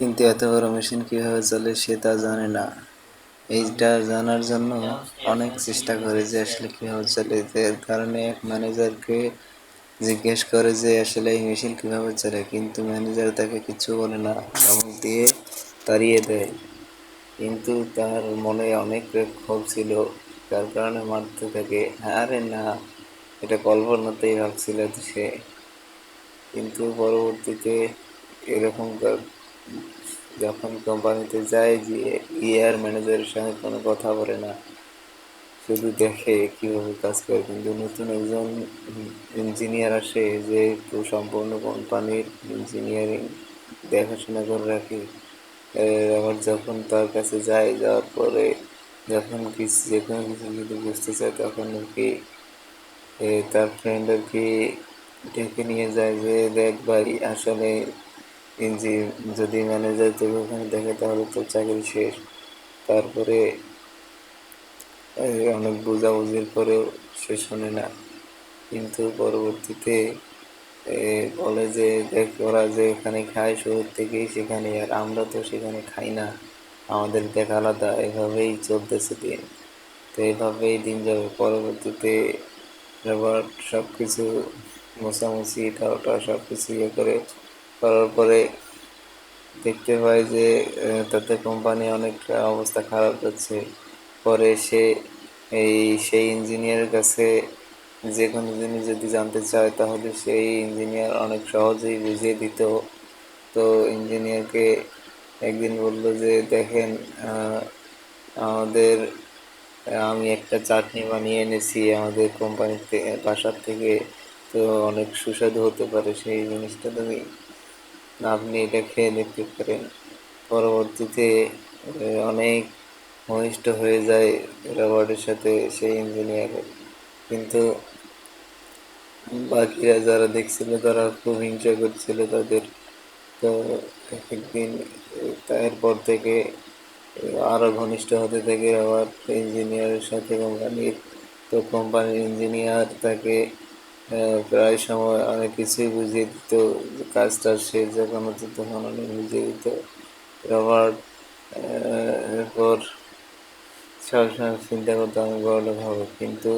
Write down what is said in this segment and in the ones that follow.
কিন্তু এত বড় মেশিন কীভাবে চলে সে তা জানে না। এইটা জানার জন্য অনেক চেষ্টা করে যে আসলে কীভাবে চলে এর কারণে এক ম্যানেজারকে জিজ্ঞেস করে যে আসলে এই মেশিন কীভাবে চলে কিন্তু ম্যানেজার তাকে কিছু বলে না ধমক দিয়ে তাড়িয়ে দেয়। কিন্তু তার মনে অনেক ক্ষোভ ছিল, যার কারণে মারতে থাকে। আরে না, এটা কল্পনাতেই ভাবছিল সে। কিন্তু পরবর্তীতে এরকম যখন কোম্পানিতে যায়, গিয়ে আর ম্যানেজারের সঙ্গে কোনো কথা বলে না। শুধু দেখে কীভাবে কাজ করে। কিন্তু নতুন একজন ইঞ্জিনিয়ার আসে যে সম্পূর্ণ কোম্পানির ইঞ্জিনিয়ারিং দেখাশোনা করে রাখে। আবার যখন তার কাছে যায়, যাওয়ার পরে যখন কিছু, যে কোনো কিছু যদি বুঝতে চায়, তখন আর কি তার ফ্রেন্ড আর কি ডেকে নিয়ে যায় যে, দেখ ভাই, আসলে ইঞ্জি যদি ম্যানেজার তোকে ওখানে দেখে, তাহলে তো চাকরি শেষ। তারপরে অনেক বোঝাবুঝির পরেও সে শোনে না। কিন্তু পরবর্তীতে বলে যে, দেখ, ওরা যে এখানে খায় শুরুর থেকেই সেখানে, আর আমরা তো সেখানে খাই না। আমাদের দেখ আলাদা, এভাবেই চলতেছে দিন। তো এইভাবেই দিন যাবে। পরবর্তীতে রবার্ট সব কিছু মোছামুছি এটা ওটা সব কিছু ইয়ে করে করার পরে দেখতে পাই যে তাদের কোম্পানি অনেক অবস্থা খারাপ যাচ্ছে পরে সে এই, সেই ইঞ্জিনিয়ারের কাছে যে কোনো জিনিস যদি জানতে চায়, তাহলে সেই ইঞ্জিনিয়ার অনেক সহজেই বুঝিয়ে দিত। তো ইঞ্জিনিয়ারকে একদিন বলল যে, দেখেন আমাদের, আমি একটা চাটনি বানিয়ে এনেছি আমাদের কোম্পানিতে বাসার থেকে। তো অনেক সুস্বাদু হতে পারে সেই জিনিসটা তুমি আপনি খেয়ে দেখতে পারেন পরবর্তীতে অনেক ঘনিষ্ঠ হয়ে যায় রবার্টের সাথে সেই ইঞ্জিনিয়ারের কিন্তু বাকিরা যারা দেখছিল, তারা খুব হিংসা করছিল তাদের। তো একদিন এরপর থেকে আরও ঘনিষ্ঠ হতে থাকে আবার ইঞ্জিনিয়ারের সাথে কোম্পানির। তো কোম্পানির ইঞ্জিনিয়ার তাকে প্রায় সময় অনেক কিছুই বুঝিয়ে দিত, কাজটা শেষ যখন হতো তখন অনেক বুঝিয়ে দিত। রবার্ট এরপর সবসময় চিন্তা করতো, আমি বড়লোক হব। কিন্তু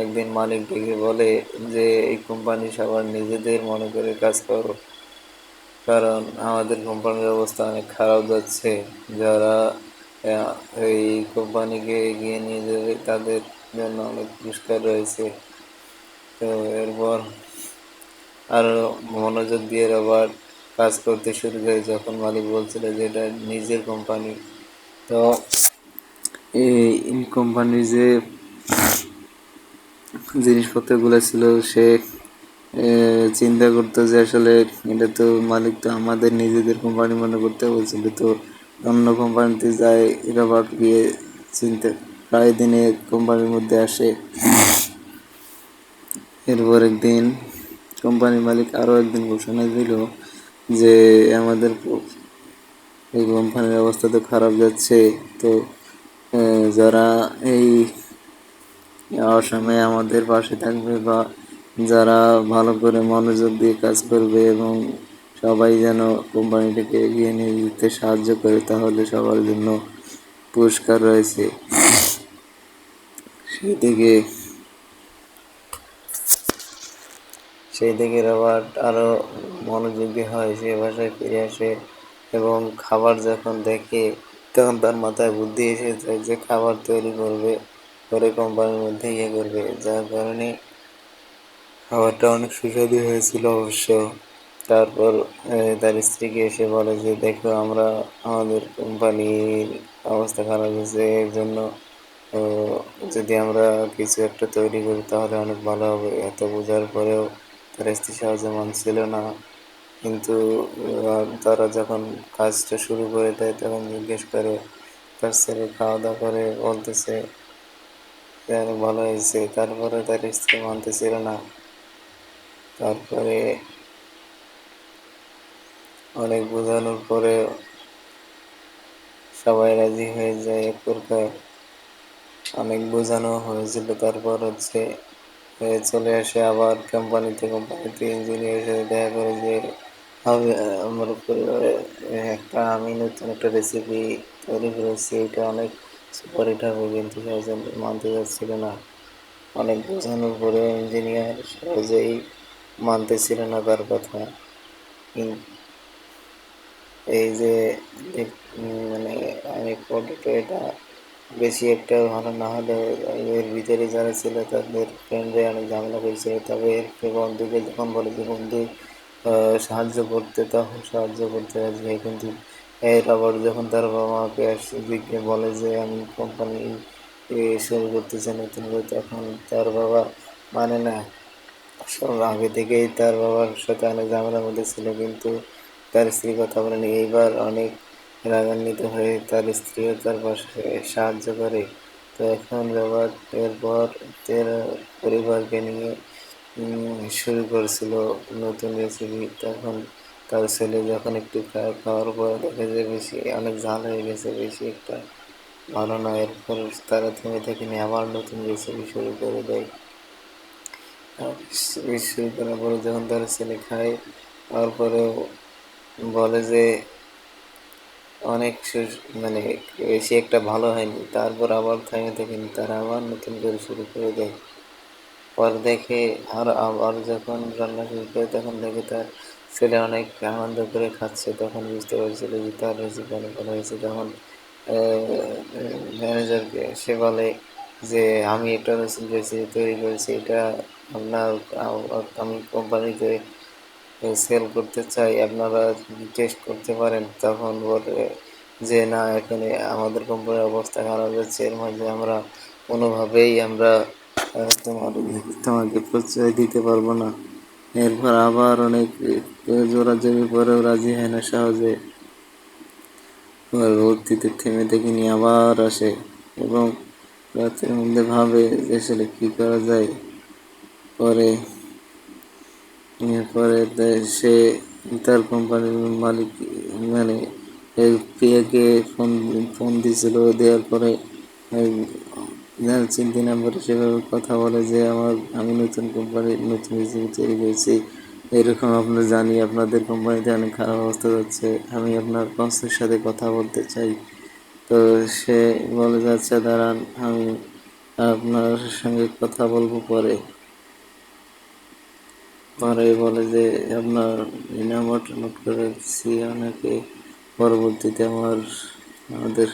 একদিন মালিক ডেকে বলে যে, এই কোম্পানি সবার নিজেদের মনে করে কাজ করো। কারণ আমাদের কোম্পানির অবস্থা অনেক খারাপ যাচ্ছে। যারা এই কোম্পানিকে এগিয়ে নিয়ে যাবে, তাদের জন্য অনেক পুরস্কার রয়েছে। তো এরপর আরও মনোযোগ দিয়ে আবার কাজ করতে শুরু করে, যখন মালিক বলছিল যে এটা নিজের কোম্পানি তো এই কোম্পানির যে জিনিসপত্রগুলো ছিল, সে চিন্তা করতো যে আসলে এটা তো মালিক তো আমাদের নিজেদের কোম্পানি মনে করতে বলছিল। তো অন্য কোম্পানিতে যায় রবার্ট গিয়ে চিনতে, প্রায় দিনে কোম্পানির মধ্যে আসে। এরপর একদিন কোম্পানির মালিক আরও একদিন ঘোষণা দিল যে আমাদের এই কোম্পানির অবস্থা তো খারাপ যাচ্ছে। তো যারা এই অসময়ে আমাদের পাশে থাকবে বা যারা ভালো করে মনোযোগ দিয়ে কাজ করবে এবং সবাই যেন কোম্পানিটাকে এগিয়ে নিয়ে যেতে সাহায্য করে, তাহলে সবার জন্য পুরস্কার রয়েছে। সেই দিকে সেই দিকে রবার্ট আরও মনোযোগী হয়, সে বাসায় ফিরে আসে এবং খাবার যখন দেখে, তখন তার মাথায় বুদ্ধি এসে যায় যে খাবার তৈরি করবে করে কোম্পানির মধ্যে ইয়ে করবে। যার কারণে খাবারটা অনেক সুস্বাদু হয়েছিল অবশ্য। তারপর তার স্ত্রীকে এসে বলে যে, দেখো, আমরা, আমাদের কোম্পানির অবস্থা খারাপ হয়েছে, এর জন্য যদি আমরা কিছু একটা তৈরি করি, তাহলে অনেক ভালো হবে। এত বোঝার পরেও তার স্ত্রী সহজে মানছিল না। কিন্তু তারা যখন কাজটা শুরু করে দেয়, তখন জিজ্ঞেস করে, তার ছেলে খাওয়া দাওয়া করে বলতেছে অনেক ভালো হয়েছে। তারপরে তার স্ত্রী মানতেছিল না। তারপরে অনেক বোঝানোর পরে সবাই রাজি হয়ে যায়। এক প্রকার অনেক বোঝানো হয়েছিল। তারপর হচ্ছে চলে আসে আবার কোম্পানিতে কোম্পানিতে ইঞ্জিনিয়ারের সাথে দেখা করে যে আমি আমার পরিবারে একটা আমি নতুন একটা রেসিপি তৈরি করেছি, এটা অনেক সুপার হিট হবে কিন্তু সহজে মানতে চাচ্ছিল না। অনেক বোঝানোর পরে ইঞ্জিনিয়ার সহজেই মানতেছিল না তার কথা। এই যে মানে আমি প্রোডাক্ট এটা বেশি একটা ভালো না হলেও এর ভিতরে যারা ছিল তাদের ফ্রেন্ডরা অনেক ঝামেলা করেছিল। তবে এর বন্ধুকে যখন বলে যে, বন্ধু সাহায্য করতে তখন সাহায্য করতে হয় কিন্তু এর আবার যখন তার বাবা মাকে দিকে বলে যে, আমি কোম্পানি শুরু করতে চাই নতুন করে তখন তার বাবা মানে না আগে থেকেই তার বাবার সাথে অনেক ঝামেলার মধ্যে ছিল। কিন্তু তার স্ত্রী কথা বলেনি এইবার অনেক রাগান্বিত হয়ে তার স্ত্রীও তার পাশে সাহায্য করে। তো এখন বাবা এরপর তার পরিবারকে নিয়ে শুরু করছিল নতুন রেসিপি তখন তার ছেলে যখন একটু খায়, খাওয়ার পর দেখে যে বেশি, অনেক ঝাল হয়ে গেছে, বেশি একটা ভালো না। এরপর তারা থেমে থাকেনি আবার নতুন রেসিপি শুরু করে দেয়। শুরু করার পরে যখন তার ছেলে খায়, তারপরেও বলে যে অনেক মানে বেশি একটা ভালো হয়নি। তারপর আবার থেমে থাকেনি তারা আবার নতুন করে শুরু করে দেয়। পর দেখে আর আবার যখন রান্না শুরু করে তখন দেখে তার ছেলে অনেক আনন্দ করে খাচ্ছে। তখন বুঝতে পারছিল যে তার রেসিপি অনেক ভালো হয়েছে। তখন ম্যানেজারকে সে বলে যে, আমি একটা রেসিপি তৈরি করেছি, এটা আপনার আমি কোম্পানিতে সেল করতে চাই, আপনারা টেস্ট করতে পারেন, তখন বলে যে, না, এখানে আমাদের কোম্পানির অবস্থা খারাপ যাচ্ছে এর মাঝে আমরা কোনোভাবেই আমরা তোমার, তোমাকে প্রশ্রয় দিতে পারব না। এরপর আবার অনেক জোরাজোরি পরেও রাজি হয় না সহজে। পরবর্তীতে থেমে দেখিনি, আবার আসে এবং রাতের মধ্যে ভাবে আসলে কী করা যায়? পরে এরপরে সে তার কোম্পানির মালিক মানে প্রিয়াকে ফোন ফোন দিয়েছিল। দেওয়ার পরে চিন্তি নাম্বারে সেভাবে কথা বলে যে, আমার, আমি নতুন কোম্পানির নতুন রেসিপি তৈরি করেছি এরকম আপনার জানি, আপনাদের কোম্পানিতে অনেক খারাপ অবস্থা যাচ্ছে আমি আপনার বসের সাথে কথা বলতে চাই। তো সে বলে যাচ্ছে দাঁড়ান, আমি আপনার সঙ্গে কথা বলব পরে। পরে বলে যে আপনার ইনামট নোট করেছি অনেকে পরবর্তীতে আমার আমাদের